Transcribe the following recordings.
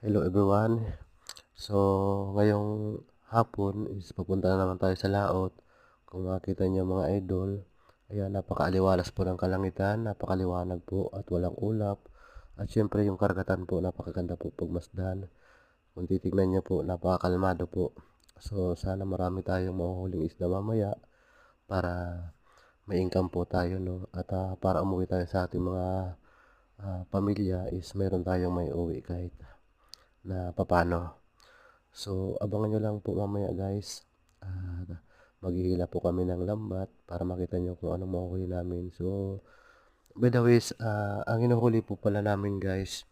Hello everyone. So, ngayong hapon is papunta na naman tayo sa laot. Kung makita niyo mga idol, ayan, napakaaliwalas po ng kalangitan, napakaliwanag po at walang ulap. At syempre yung karagatan po, napakaganda po pagmasdan. Kung titignan niyo po, napakakalmado po. So, sana marami tayong mahuhuling isda mamaya para may income po tayo, no? At ah, para umuwi tayo sa ating mga ah, pamilya is meron tayong may uwi kahit na papano. So, abangan nyo lang po mamaya guys. Ah, maghihila po kami ng lambat para makita nyo kung anong mahuhuli namin. So, by the ways, ah, ang hinuhuli po pala namin guys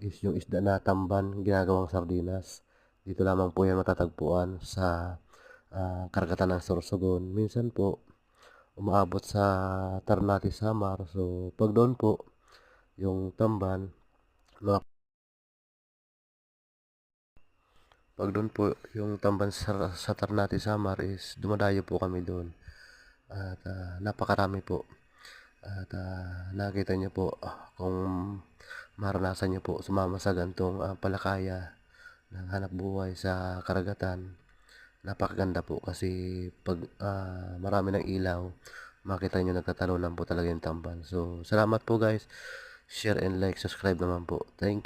is yung isda na tamban ginagawang sardinas. Dito lamang po yan matatagpuan sa ah, karagatan ng Sorsogon. Minsan po, umaabot sa Ternate Samar. So, pag doon po, yung tamban, mga pag doon po yung tamban sa, sa Ternate Samar is dumadayo po kami doon. At ah, napakarami po. At ah, nakita niyo po ah, kung maranasan niyo po sumama sa gantong ah, palakaya ng hanap buhay sa karagatan. Napakaganda po kasi pag ah, marami ng ilaw, makita niyo nagtatalunan po talaga yung tamban. So, salamat po guys. Share and like, subscribe naman po. Thank